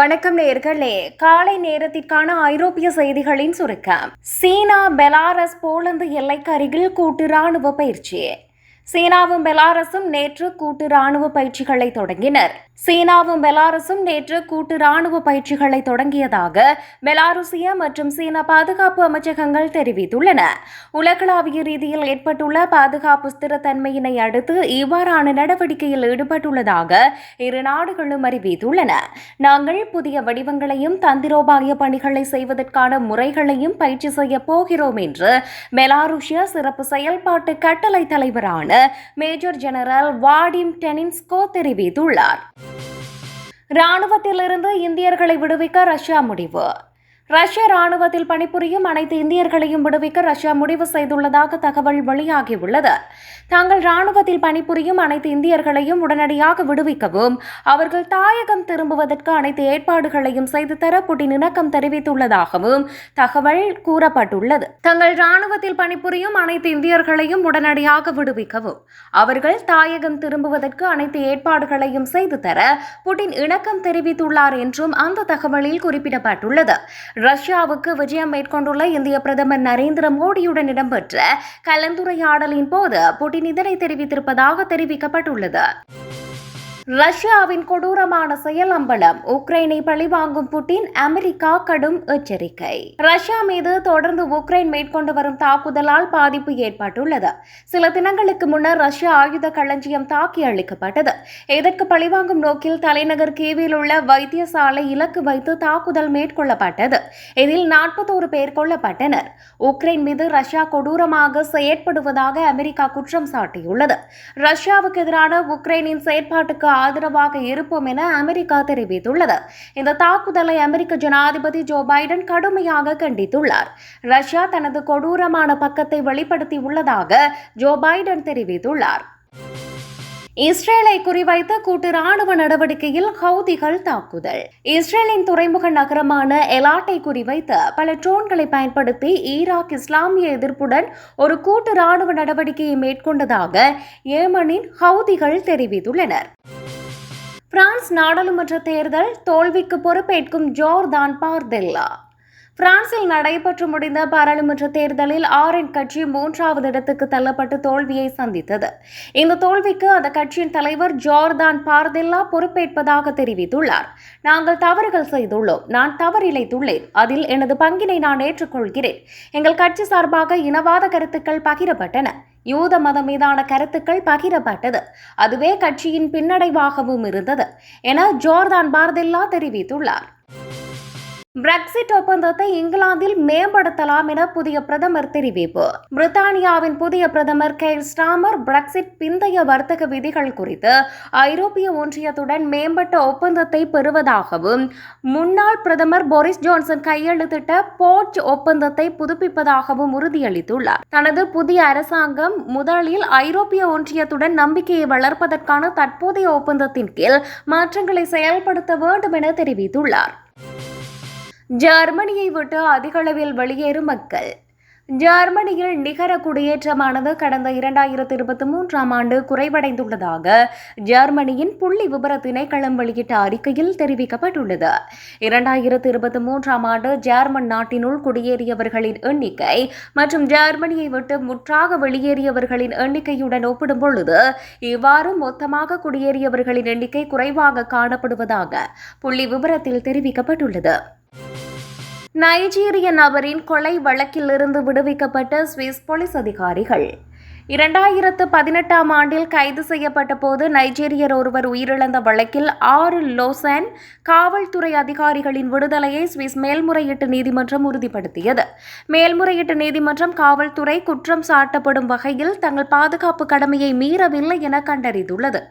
வணக்கம் நேர்களே. காலை நேரத்திற்கான ஐரோப்பிய செய்திகளின் சுருக்கம். சீனா பெலாரஸ் போலந்து எல்லைக்கு அருகில் கூட்டு ராணுவ பயிற்சி. சீனாவும் பெலாரஸும் நேற்று கூட்டு ராணுவ பயிற்சிகளை தொடங்கினர். சீனாவும் பெலாரஸும் நேற்று கூட்டு ராணுவ பயிற்சிகளை தொடங்கியதாக பெலாருசிய மற்றும் சீன பாதுகாப்பு அமைச்சகங்கள் தெரிவித்துள்ளன. உலகளாவிய ரீதியில் ஏற்பட்டுள்ள பாதுகாப்பு ஸ்திரத்தன்மையினை அடுத்து இவ்வாறான நடவடிக்கையில் ஈடுபட்டுள்ளதாக இரு நாடுகளும் அறிவித்துள்ளன. நாங்கள் புதிய வடிவங்களையும் தந்திரோபாய பணிகளை செய்வதற்கான முறைகளையும் பயிற்சி செய்ய போகிறோம் என்று பெலாருசிய சிறப்பு செயல்பாட்டு கட்டளை தலைவரான மேஜர் ஜெனரல் வாடிம் டெனின்ஸ்கோ தெரிவித்துள்ளார். ராணுவத்திலிருந்து இந்தியர்களை விடுவிக்க ரஷ்யா முடிவு. ரஷ்ய ராணுவத்தில் பணிபுரியும் அனைத்து இந்தியர்களையும் விடுவிக்க ரஷ்யா முடிவு செய்துள்ளதாக தகவல் வெளியாகியுள்ளது. தாங்கள் ராணுவத்தில் பணிபுரியும் அனைத்து இந்தியர்களையும் உடனடியாக விடுவிக்கவும் அவர்கள் தாயகம் திரும்புவதற்கு அனைத்து ஏற்பாடுகளையும் செய்து தர புட்டின் இணக்கம் தெரிவித்துள்ளதாகவும் தகவல் கூறப்பட்டுள்ளது. தங்கள் ராணுவத்தில் பணிபுரியும் அனைத்து இந்தியர்களையும் உடனடியாக விடுவிக்கவும் அவர்கள் தாயகம் திரும்புவதற்கு அனைத்து ஏற்பாடுகளையும் செய்து தர புட்டின் இணக்கம் தெரிவித்துள்ளார் என்றும் அந்த தகவலில் குறிப்பிடப்பட்டுள்ளது. ரஷ்யாவுக்கு விஜயம் மேற்கொண்டுள்ள இந்திய பிரதமர் நரேந்திர மோடியுடன் இடம்பெற்ற கலந்துரையாடலின் போது புட்டின் இதனை தெரிவித்திருப்பதாக தெரிவிக்கப்பட்டுள்ளது. ரஷ்யாவின் கொடூரமான செயல் அம்பலம் உக்ரைனை பழிவாங்கும் புட்டின் அமெரிக்கா கடும் எச்சரிக்கை. ரஷ்யா மீது தொடர்ந்து உக்ரைன் மேற்கொண்டு வரும் தாக்குதலால் பாதிப்பு ஏற்பட்டுள்ளது. சில தினங்களுக்கு முன்னர் ரஷ்யா ஆயுத களஞ்சியம் தாக்கி அளிக்கப்பட்டது இதற்கு பழிவாங்கும் நோக்கில் தலைநகர் கீவில் உள்ள வைத்தியசாலை இலக்கு வைத்து தாக்குதல் மேற்கொள்ளப்பட்டது. இதில் நாற்பத்தோரு பேர் கொல்லப்பட்டனர். உக்ரைன் மீது ரஷ்யா கொடூரமாக செயற்படுவதாக அமெரிக்கா குற்றம் சாட்டியுள்ளது. ரஷ்யாவுக்கு எதிரான உக்ரைனின் செயற்பாட்டுக்கு ஆதரவாக இருப்போம் என அமெரிக்கா தெரிவித்துள்ளது. இந்த தாக்குதலை அமெரிக்க ஜனாதிபதி ஜோ பைடன் கடுமையாக கண்டித்துள்ளார். ரஷ்யா தனது கொடூரமான பக்கத்தை வெளிப்படுத்தியுள்ளதாக ஜோ பைடன் தெரிவித்துள்ளார். இஸ்ரேலை குறிவைத்த கூட்டு ராணுவ நடவடிக்கையில் ஹவுதிகள் தாக்குதல். இஸ்ரேலின் துறைமுக நகரமான எலாட்டை குறிவைத்து பல ட்ரோன்களை பயன்படுத்தி ஈராக் இஸ்லாமிய எதிர்ப்புடன் ஒரு கூட்டு ராணுவ நடவடிக்கையை மேற்கொண்டதாக ஏமனின் ஹவுதிகள் தெரிவித்துள்ளனர். பிரான்ஸ் நாடாளுமன்ற தேர்தல் தோல்விக்கு பொறுப்பேற்கும் ஜோர்தான் பார்தெல்லா. பிரான்சில் நடைபெற்று முடிந்த பாராளுமன்ற தேர்தலில் ஆரின் கட்சி மூன்றாவது இடத்துக்கு தள்ளப்பட்டு தோல்வியை சந்தித்தது. இந்த தோல்விக்கு அந்த கட்சியின் தலைவர் ஜோர்தான் பார்தெல்லா பொறுப்பேற்பதாக தெரிவித்துள்ளார். நாங்கள் தவறுகள் செய்துள்ளோம். நான் தவறிழைத்துள்ளேன். அதில் எனது பங்கினை நான் ஏற்றுக்கொள்கிறேன். எங்கள் கட்சி சார்பாக இனவாத கருத்துக்கள் பகிரப்பட்டன. யூத மதம் மீதான கருத்துக்கள் பகிரப்பட்டது. அதுவே கட்சியின் பின்னடைவாகவும் இருந்தது. என ஜோர்தான் பார்தெல்லா தெரிவித்துள்ளார். பிரெக்சிட் ஒப்பந்தத்தை இங்கிலாந்தில் மேம்படுத்தலாம் என புதிய பிரதமர் தெரிவிப்பு. பிரித்தானியாவின் புதிய பிரதமர் கெய்ர் ஸ்டாமர் பிரெக்சிட் பிந்தைய வர்த்தக விதிகள் குறித்து ஐரோப்பிய ஒன்றியத்துடன் மேம்பட்ட ஒப்பந்தத்தை பெறுவதாகவும் முன்னாள் பிரதமர் போரிஸ் ஜான்சன் கையெழுத்திட்ட போர்ச் ஒப்பந்தத்தை புதுப்பிப்பதாகவும் உறுதியளித்துள்ளார். தனது புதிய அரசாங்கம் முதலில் ஐரோப்பிய ஒன்றியத்துடன் நம்பிக்கையை வளர்ப்பதற்கான தற்போதைய ஒப்பந்தத்தின் கீழ் மாற்றங்களை செயல்படுத்த வேண்டும் என தெரிவித்துள்ளார். ஜெர்மனியை விட்டு அதிகளவில் வெளியேறும் மக்கள். ஜெர்மனியில் நிகர குடியேற்றமானது கடந்த இரண்டாயிரத்தி இருபத்தி மூன்றாம் ஆண்டு குறைவடைந்துள்ளதாக ஜெர்மனியின் புள்ளி விபர திணைக்களம் வெளியிட்ட அறிக்கையில் தெரிவிக்கப்பட்டுள்ளது. இரண்டாயிரத்தி இருபத்தி மூன்றாம் ஆண்டு ஜெர்மன் நாட்டினுள் குடியேறியவர்களின் எண்ணிக்கை மற்றும் ஜெர்மனியை விட்டு முற்றாக வெளியேறியவர்களின் எண்ணிக்கையுடன் ஒப்பிடும் பொழுது இவ்வாறு மொத்தமாக குடியேறியவர்களின் எண்ணிக்கை குறைவாக காணப்படுவதாக புள்ளி விபரத்தில் தெரிவிக்கப்பட்டுள்ளது. நைஜீரிய நபரின் கொலை வழக்கிலிருந்து விடுவிக்கப்பட்ட சுவிஸ் போலீஸ் அதிகாரிகள். இரண்டாயிரத்து பதினெட்டாம் ஆண்டில் கைது செய்யப்பட்ட போது நைஜீரியர் ஒருவர் உயிரிழந்த வழக்கில் ஆறு லோசன் காவல்துறை அதிகாரிகளின் விடுதலையை சுவிஸ் மேல்முறையீட்டு நீதிமன்றம் உறுதிப்படுத்தியது. மேல்முறையீட்டு நீதிமன்றம் காவல்துறை குற்றம் சாட்டப்படும் வகையில் தங்கள் பாதுகாப்பு கடமையை மீறவில்லை என கண்டறிந்துள்ளது.